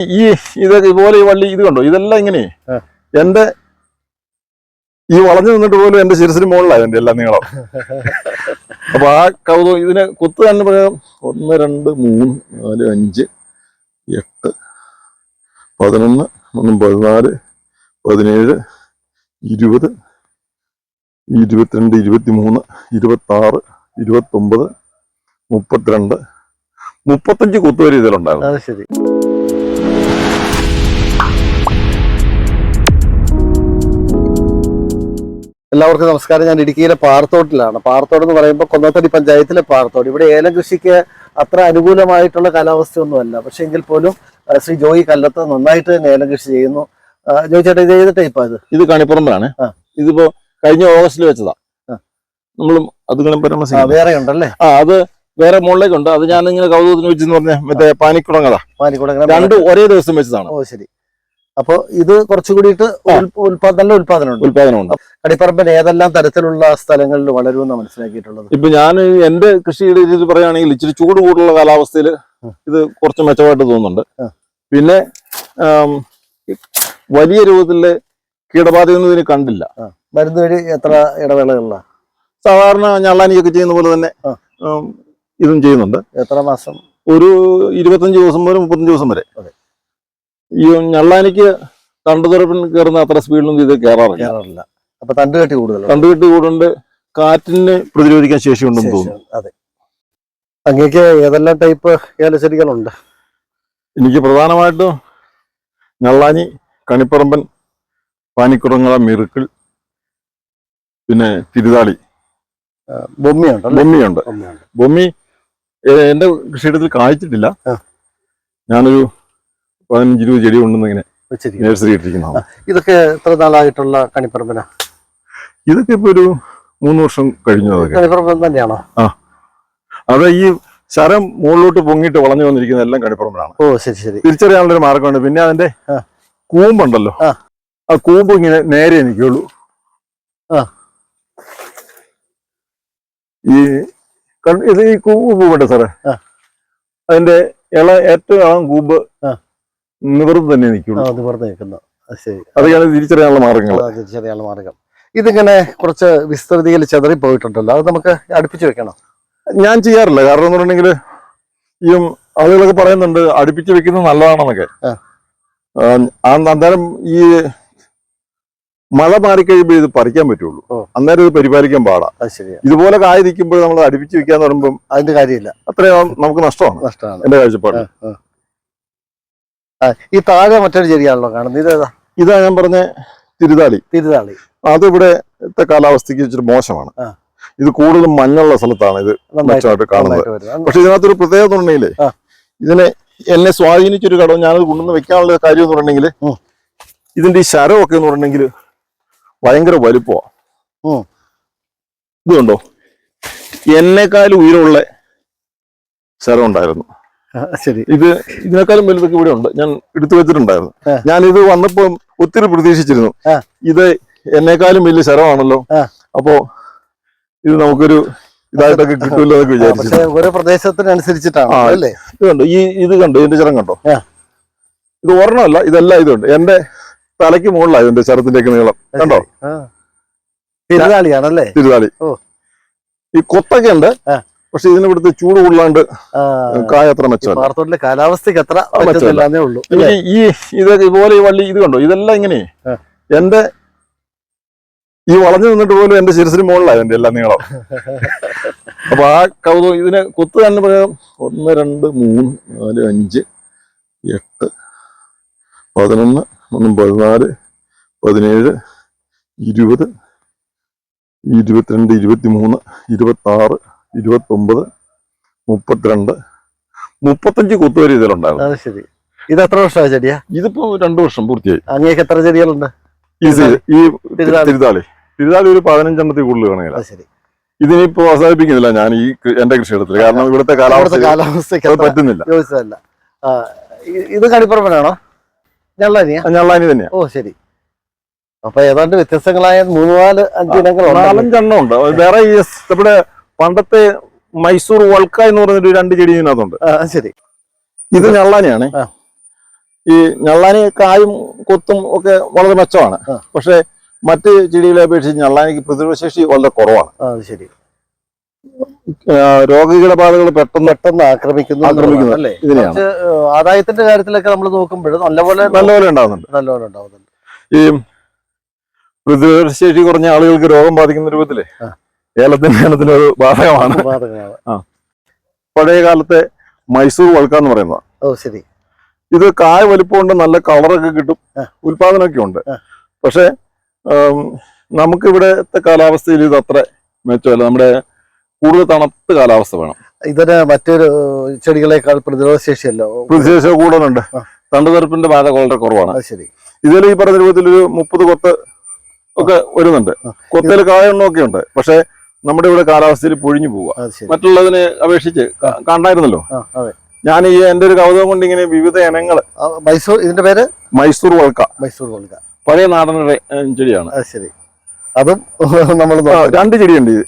ഈ ഇത് ഇതുപോലെ ഈ വള്ളി ഇത് കണ്ടോ? ഇതെല്ലാം ഇങ്ങനെ. എന്റെ ഈ വളഞ്ഞു നിന്നിട്ട് പോലും എന്റെ ശിരസിന് മുകളിലായി എന്റെ എല്ലാം നീളം. അപ്പൊ ആ കൗതുകം ഇതിനെ കുത്ത് തന്നെ പറയാം. ഒന്ന് രണ്ട് മൂന്ന് നാല് അഞ്ച് എട്ട് പതിനൊന്ന് ഒന്നും പതിനാല് പതിനേഴ് ഇരുപത് ഇരുപത്തിരണ്ട് ഇരുപത്തിമൂന്ന് ഇരുപത്തി ആറ് ഇരുപത്തൊമ്പത് മുപ്പത്തിരണ്ട് മുപ്പത്തഞ്ച് കുത്തുവരെ ഇതിലുണ്ടായിരുന്നു. ശരി. എല്ലാവർക്കും നമസ്കാരം. ഞാൻ ഇടുക്കിയിലെ പാറത്തോട്ടിലാണ്. പാറത്തോട് എന്ന് പറയുമ്പോൾ കൊന്നത്തടി പഞ്ചായത്തിലെ പാറത്തോട്. ഇവിടെ ഏലം കൃഷിക്ക് അത്ര അനുകൂലമായിട്ടുള്ള കാലാവസ്ഥയൊന്നുമല്ല. പക്ഷെ എങ്കിൽ പോലും ശ്രീ ജോയി കല്ലത്ത് നന്നായിട്ട് തന്നെ ഏലം കൃഷി ചെയ്യുന്നു. ജോയി ചേട്ടാ ഇത് ഏത് ടൈപ്പാ ഇത്? ഇത് കണിപ്പുറമ്പാണ്. ഇതിപ്പോ കഴിഞ്ഞ ഓഗസ്റ്റിൽ വെച്ചതാ. നമ്മളും അത് പരാമർശിക്കാം വേറെ ഉണ്ടല്ലേ? ആ അത് വേറെ മുകളിലേക്കുണ്ട്. അത് ഞാൻ ഇങ്ങനെ കൗതുകത്തിന് വെച്ചെന്ന് പറഞ്ഞ മറ്റേ പാനിക്കുടങ്ങതാ പാനിക്കുടങ്ങ രണ്ട് ഒരേ ദിവസം വെച്ചതാണ്. ഓ ശരി. അപ്പൊ ഇത് കുറച്ചുകൂടിയിട്ട് നല്ല ഉൽപാദനം ഉണ്ട് ഉൽപാദനമുണ്ട് കടിപ്പറമ്പിൽ ഏതെല്ലാം തരത്തിലുള്ള സ്ഥലങ്ങളിൽ വളരുമെന്ന് മനസ്സിലാക്കിയിട്ടുള്ളത്? ഇപ്പൊ ഞാൻ എന്റെ കൃഷിയുടെ രീതിയിൽ പറയുകയാണെങ്കിൽ ഇച്ചിരി ചൂട് കൂടുതലുള്ള കാലാവസ്ഥയിൽ ഇത് കുറച്ച് മെച്ചമായിട്ട് തോന്നുന്നുണ്ട്. പിന്നെ വലിയ രൂപത്തിൽ കീടബാധയൊന്നും ഇതിന് കണ്ടില്ല. മരുന്ന് വഴി എത്ര ഇടവേളകളിലാണ് സാധാരണ ഞള്ളാനിയൊക്കെ ചെയ്യുന്ന പോലെ തന്നെ ഇതും ചെയ്യുന്നുണ്ട്. എത്ര മാസം? ഒരു ഇരുപത്തഞ്ച് ദിവസം വരെ മുപ്പത്തഞ്ച് ദിവസം വരെ. അതെ. ഈ ഞള്ളാനിക്ക് തണ്ടുതുറപ്പിൽ കയറുന്ന അത്ര സ്പീഡിലൊന്നും ഇത് കയറാറില്ല കയറാറില്ല അപ്പൊ തണ്ട് കെട്ടി കൂടുതലോ? തണ്ട് കെട്ടി കൂടുണ്ട്. കാറ്റിന് പ്രതിരോധിക്കാൻ ശേഷിയുണ്ടെന്ന് തോന്നുന്നു. അതെ. അങ്ങേക്ക് ഏതെല്ലാം ടൈപ്പ് ഏലച്ചെടികളുണ്ട്? എനിക്ക് പ്രധാനമായിട്ടും ഞള്ളാനി കണിപ്പറമ്പൻ പാനിക്കുറങ്ങ മിറുക്കിൾ പിന്നെ തിരുതാളി. ബൊമ്മിയുണ്ട് ബൊമ്മിയുണ്ട്. ബൊമ്മി എന്റെ കൃഷിയിടത്തിൽ കായ്ച്ചിട്ടില്ല. ഞാനൊരു പതിനഞ്ച് ഇരുപത് ചെടി ഉണ്ടെന്ന് ഇങ്ങനെ നഴ്സറി ഇട്ടിരിക്കുന്നതാണ് ഇതൊക്കെ എത്ര നാളായിട്ടുള്ള കണിപ്പറമ്പിന? ഇതൊക്കെ ഇപ്പൊ ഒരു മൂന്ന് വർഷം കഴിഞ്ഞു അതൊക്കെ. ആ തന്നെയാണോ? അത് ഈ ശരം മുകളിലോട്ട് പൊങ്ങിയിട്ട് വളഞ്ഞു വന്നിരിക്കുന്ന എല്ലാം കണിപ്പറമ്പിലാണ്. ഓ ശരി ശരി. തിരിച്ചറിയാനുള്ള ഒരു മാർഗമുണ്ട് പിന്നെ അതിന്റെ. കൂമ്പുണ്ടല്ലോ. ആ. കൂമ്പ് ഇങ്ങനെ നേരെ എനിക്കുള്ളൂ ആ. ഈ ഇത് ഈ കൂമ്പ് പൂവുണ്ട് സാറേ? അതിന്റെ ഇള ഏറ്റവും ഇളം കൂമ്പ് ആ. നിവർന്ന് തന്നെ നിൽക്കുള്ളൂ. നിവർന്ന് നിൽക്കുന്നു. ശരി. അതൊക്കെയാണ് തിരിച്ചറിയാനുള്ള മാർഗങ്ങൾ. തിരിച്ചറിയാനുള്ള മാർഗം. ഇതിങ്ങനെ കുറച്ച് വിസ്തൃതിയിൽ ചെതറി പോയിട്ടുണ്ടല്ലോ അത് നമുക്ക് അടുപ്പിച്ച് വെക്കണം? ഞാൻ ചെയ്യാറില്ല. കാരണം എന്ന് പറഞ്ഞിട്ടുണ്ടെങ്കിൽ ഈ ആളുകളൊക്കെ പറയുന്നുണ്ട് അടുപ്പിച്ച് വെക്കുന്നത് നല്ലതാണെന്നൊക്കെ. അന്നേരം ഈ മഴ മാറിക്കഴിയുമ്പോൾ ഇത് പറിക്കാൻ പറ്റുള്ളൂ. അന്നേരം ഇത് പരിപാലിക്കാൻ പാടാ. ഇതുപോലെ കായ നിൽക്കുമ്പോൾ നമ്മൾ അടുപ്പിച്ച് വെക്കാന്ന് പറയുമ്പോൾ അതിന്റെ കാര്യമില്ല. അത്രയും നമുക്ക് നഷ്ടമാണ്. നഷ്ടമാണ്. എന്റെ കാഴ്ചപ്പാട് ഈ താഴെ മറ്റൊരു ചെടിയാണല്ലോ കാണുന്നത്. ഇതേതാ? ഇതാ ഞാൻ പറഞ്ഞ തിരുതാളി. തിരുതാളി. അത് ഇവിടെ കാലാവസ്ഥയ്ക്ക് ഇച്ചിരി മോശമാണ്. ഇത് കൂടുതലും മഞ്ഞുള്ള സ്ഥലത്താണ് ഇത് മെച്ചമായിട്ട് കാണുന്നത്. പക്ഷെ ഇതിനകത്തൊരു പ്രത്യേകത ഉണ്ടെങ്കിലേ ഇതിനെ എന്നെ സ്വാധീനിച്ചൊരു ഘടകം ഞാനത് കൊണ്ടുവന്ന് വെക്കാനുള്ള കാര്യം എന്ന് പറഞ്ഞിട്ടുണ്ടെങ്കിൽ ഇതിന്റെ ഈ ശരമൊക്കെ എന്ന് പറഞ്ഞിട്ടുണ്ടെങ്കിൽ ഭയങ്കര വലുപ്പമാണ് ഇതുണ്ടോ ഇത് കണ്ടോ? എന്നെക്കാളും ഉയരമുള്ള ശരം ഉണ്ടായിരുന്നു. ശരി. ഇത് ഇതിനേക്കാളും വലുതൊക്കെ ഇവിടെ ഉണ്ട്. ഞാൻ എടുത്തു വെച്ചിട്ടുണ്ടായിരുന്നു. ഞാൻ ഇത് വന്നപ്പോ ഒത്തിരി പ്രതീക്ഷിച്ചിരുന്നു. ഇത് എന്നെക്കാളും വലിയ ശരമാണല്ലോ. അപ്പോ ഇത് നമുക്കൊരു ഇതായിട്ടൊക്കെ കിട്ടുമല്ലോ എന്നൊക്കെ വിചാരിച്ചു ഓരോ പ്രദേശത്തിനനുസരിച്ചിട്ടാണ് അല്ലേ? ഇത് കണ്ടോ? ഈ ഇത് കണ്ടോ? ഇതിന്റെ ചരം കണ്ടോ? ഇത് ഒരെണ്ണമല്ല ഇതെല്ലാം ഇതുണ്ട്. എന്റെ തലയ്ക്ക് മുകളിലായി ഇതിന്റെ ചരത്തിന്റെ നീളം. കണ്ടോ. തിരുതാളിയാണല്ലേ തിരുതാളി ഓ. ഈ കൊത്തൊക്കെ ഉണ്ട്. പക്ഷെ ഇതിന് ഇവിടുത്തെ ചൂട് കൂടുതലാണ്ട് കായത്ര കായ അത്ര മെച്ചമല്ല. പാറത്തോട്ടിലെ അത്ര ഉള്ളൂ? ഈ ഇത് ഇതുപോലെ ഈ വള്ളി ഇത് കണ്ടോ? ഇതെല്ലാം ഇങ്ങനെ എന്റെ ഈ വളഞ്ഞു നിന്നിട്ട് പോലും എന്റെ ശിരസിന് മുകളിലായി എന്റെ എല്ലാം നീളം. അപ്പൊ ആ കൗതുകം ഇതിനെ കുത്ത് തന്നെ പറയാം ഒന്ന് രണ്ട് മൂന്ന് നാല് അഞ്ച് എട്ട് പതിനൊന്ന് ഒന്നും പതിനാല് പതിനേഴ് ഇരുപത് ഇരുപത്തിരണ്ട് ഇരുപത്തി മൂന്ന് ഇരുപത്തി ആറ് ഇരുപത്തൊമ്പത് മുപ്പത്തിരണ്ട് മുപ്പത്തഞ്ച് കുത്തുവരെ ഇതിലുണ്ടായിരുന്നു. അത് ശരി. ഇത് എത്ര വർഷമായ ചെടിയാ? ഇതിപ്പോ രണ്ടു വർഷം പൂർത്തിയായി. അങ്ങേക്ക് എത്ര ചെടികളുണ്ട്? സി- ഈ തിരുതാളി. തിരുതാളി. ഒരു പതിനഞ്ചെണ്ണത്തിൽ കൂടുതൽ കാണുകയില്ല ശരി. ഇതിനിപ്പോ അവസാനിപ്പിക്കുന്നില്ല ഞാൻ ഈ എന്റെ കൃഷിയിടത്തിൽ. കാരണം ഇവിടുത്തെ കാലാവസ്ഥ കാലാവസ്ഥ പറ്റുന്നില്ല. ഇത് കണിപ്പറമ്പനാണോ? ഞള്ളാനി തന്നെയാ. ഓ ശരി. അപ്പൊ ഏതാണ്ട് വ്യത്യസ്തങ്ങളായ മൂന്ന് നാല് അഞ്ച് ഇനങ്ങളുണ്ട്. നാലഞ്ചെണ്ണം ഉണ്ട്. വേറെ നമ്മുടെ പണ്ടത്തെ മൈസൂർ വൾക്ക എന്ന് പറഞ്ഞൊരു രണ്ട് ചെടി ഇതിനകത്തുണ്ട്. ശരി. ഇത് ഞള്ളാനിയാണ്. ഈ ഞള്ളാനി കായും കൊത്തും ഒക്കെ വളരെ മെച്ചമാണ്. പക്ഷെ മറ്റ് ചെടികളെ അപേക്ഷിച്ച് ഞള്ളാനിക്ക് പ്രതിരോധശേഷി വളരെ കുറവാണ്. ശരി. രോഗകീടബാധകൾ പെട്ടെന്ന് പെട്ടെന്ന് ആക്രമിക്കുന്നു ആക്രമിക്കുന്നു. ഇതിനെയാണ്. ആദായത്തിന്റെ കാര്യത്തിലൊക്കെ നമ്മൾ നോക്കുമ്പോൾ നല്ലപോലെ നല്ലപോലെ ഉണ്ടാകുന്നുണ്ട് നല്ലപോലെ ഉണ്ടാവുന്നുണ്ട്. ഈ പ്രതിരോധശേഷി കുറഞ്ഞ ആളുകൾക്ക് രോഗം ബാധിക്കുന്ന രൂപത്തിൽ ആ. ഏലത്തിന്റെ ഏലത്തിന് ഒരു ബാധകമാണ്. ബാധകമാണ് പഴയ കാലത്തെ മൈസൂർ വൾക്ക എന്ന് പറയുന്നത്. ഓ ശരി. ഇത് കായ വലിപ്പമുണ്ട് നല്ല കളറൊക്കെ കിട്ടും ആ. ഉൽപാദനമൊക്കെ ഉണ്ട്. പക്ഷേ നമുക്ക് ഇവിടത്തെ കാലാവസ്ഥയിൽ ഇത് അത്ര മെച്ചമല്ല. നമ്മുടെ കൂടുതൽ തണുത്ത കാലാവസ്ഥ വേണം. ഇതിന് മറ്റൊരു ചെടികളെക്കാൾ പ്രതിരോധ ശേഷിയല്ലോ. പ്രതിരോധ കൂടുതലുണ്ട്. ആ. തണ്ടുതെറുപ്പിന്റെ ബാധ വളരെ കുറവാണ്. ശരി. ഇതിൽ ഈ പറഞ്ഞ രൂപത്തിൽ ഒരു മുപ്പത് കൊത്ത് ഒക്കെ വരുന്നുണ്ട്. കൊത്തയിൽ കായ ഒക്കെ ഉണ്ട്. പക്ഷെ നമ്മുടെ ഇവിടെ കാലാവസ്ഥയിൽ പൊഴിഞ്ഞു പോവുക. മറ്റുള്ളതിനെ അപേക്ഷിച്ച് കണ്ടായിരുന്നല്ലോ? ഞാൻ ഈ എന്റെ ഒരു കൗതുകം കൊണ്ട് ഇങ്ങനെ വിവിധ ഇനങ്ങൾ മൈസൂർ ഇതിന്റെ പേര്? മൈസൂർ വൾക്ക. മൈസൂർ വൾക്ക. പഴയ റെ- ചെടിയാണ്. അത് ശരി. അതും നമ്മൾ രണ്ട് ചെടിയുണ്ട് ഈ